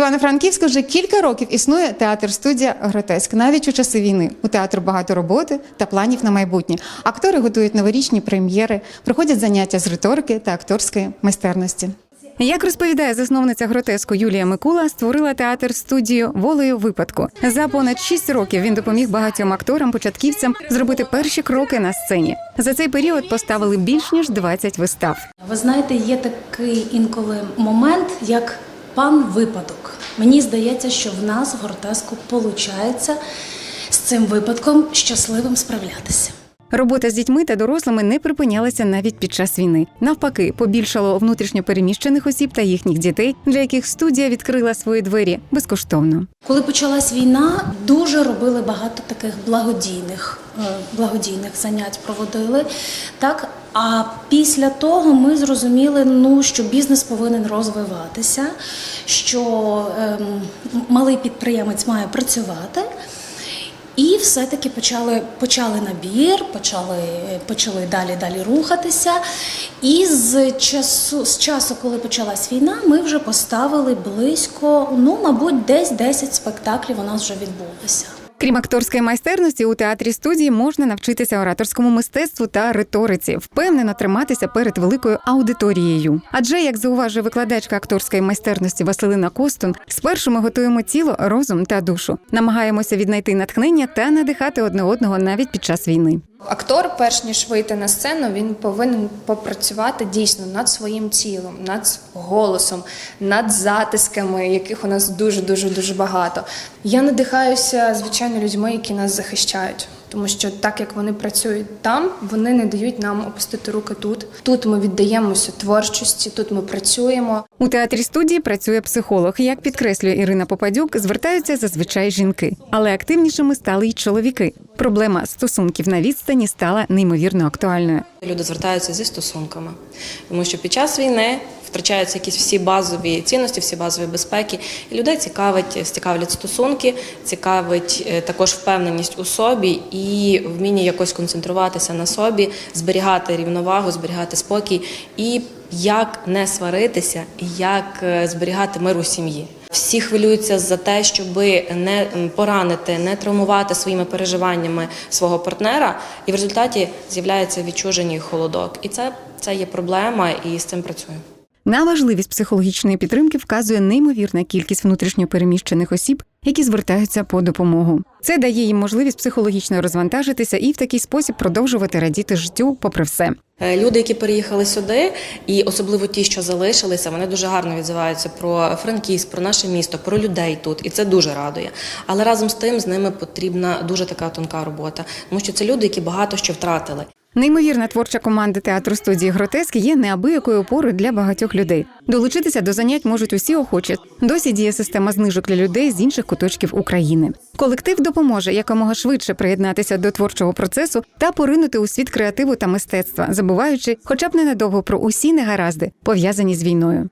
Івано-Франківську вже кілька років існує театр-студія Гротеск. Навіть у часи війни у театру багато роботи та планів на майбутнє. Актори готують новорічні прем'єри, проходять заняття з риторики та акторської майстерності. Як розповідає засновниця гротеску Юлія Микула, створила театр студію волею випадку. За понад шість років він допоміг багатьом акторам, початківцям зробити перші кроки на сцені. За цей період поставили більш ніж 20 вистав. Ви знаєте, є такий інколи момент, як пан випадок. Мені здається, що в нас в гротеску виходить з цим випадком щасливим справлятися. Робота з дітьми та дорослими не припинялася навіть під час війни. Навпаки, побільшало внутрішньо переміщених осіб та їхніх дітей, для яких студія відкрила свої двері безкоштовно. Коли почалась війна, дуже робили багато таких благодійних, е, благодійних занять проводили. Так, а після того ми зрозуміли, ну що бізнес повинен розвиватися, що ем, малий підприємець має працювати. І все-таки почали, почали набір, почали, почали далі далі рухатися. І з часу, з часу, коли почалась війна, ми вже поставили близько, ну, мабуть, десь 10 спектаклів у нас вже відбулося. Крім акторської майстерності, у театрі студії можна навчитися ораторському мистецтву та риториці, впевнено триматися перед великою аудиторією. Адже, як зауважує викладачка акторської майстерності Василина Костун, спершу ми готуємо тіло, розум та душу, намагаємося віднайти натхнення та надихати одне одного навіть під час війни. Актор, перш ніж вийти на сцену, він повинен попрацювати дійсно над своїм тілом, над голосом, над затисками, яких у нас дуже дуже дуже багато. Я надихаюся звичайно людьми, які нас захищають. Тому що так як вони працюють там, вони не дають нам опустити руки тут. Тут ми віддаємося творчості, тут ми працюємо. У театрі студії працює психолог. Як підкреслює Ірина Попадюк, звертаються зазвичай жінки, але активнішими стали й чоловіки. Проблема стосунків на відстані стала неймовірно актуальною. Люди звертаються зі стосунками, тому що під час війни втрачаються якісь всі базові цінності, всі базові безпеки. І людей цікавить, цікавлять стосунки, цікавить е, також впевненість у собі і вміння якось концентруватися на собі, зберігати рівновагу, зберігати спокій і як не сваритися, як е, зберігати мир у сім'ї. Всі хвилюються за те, щоб не поранити, не травмувати своїми переживаннями свого партнера, і в результаті з'являється відчуження і холодок. І це, це є проблема, і з цим працюємо. На важливість психологічної підтримки вказує неймовірна кількість внутрішньопереміщених осіб, які звертаються по допомогу. Це дає їм можливість психологічно розвантажитися і в такий спосіб продовжувати радіти життю, попри все. Е, Люди, які переїхали сюди, і особливо ті, що залишилися, вони дуже гарно відзиваються про Франківськ, про наше місто, про людей тут, і це дуже радує. Але разом з тим з ними потрібна дуже така тонка робота, тому що це люди, які багато що втратили. Неймовірна творча команда театру студії Гротеск є неабиякою опорою для багатьох людей. Долучитися до занять можуть усі охочі. Досі діє система знижок для людей з інших куточків України. Колектив допоможе якомога швидше приєднатися до творчого процесу та поринути у світ креативу та мистецтва, забуваючи, хоча б ненадовго про усі негаразди, пов'язані з війною.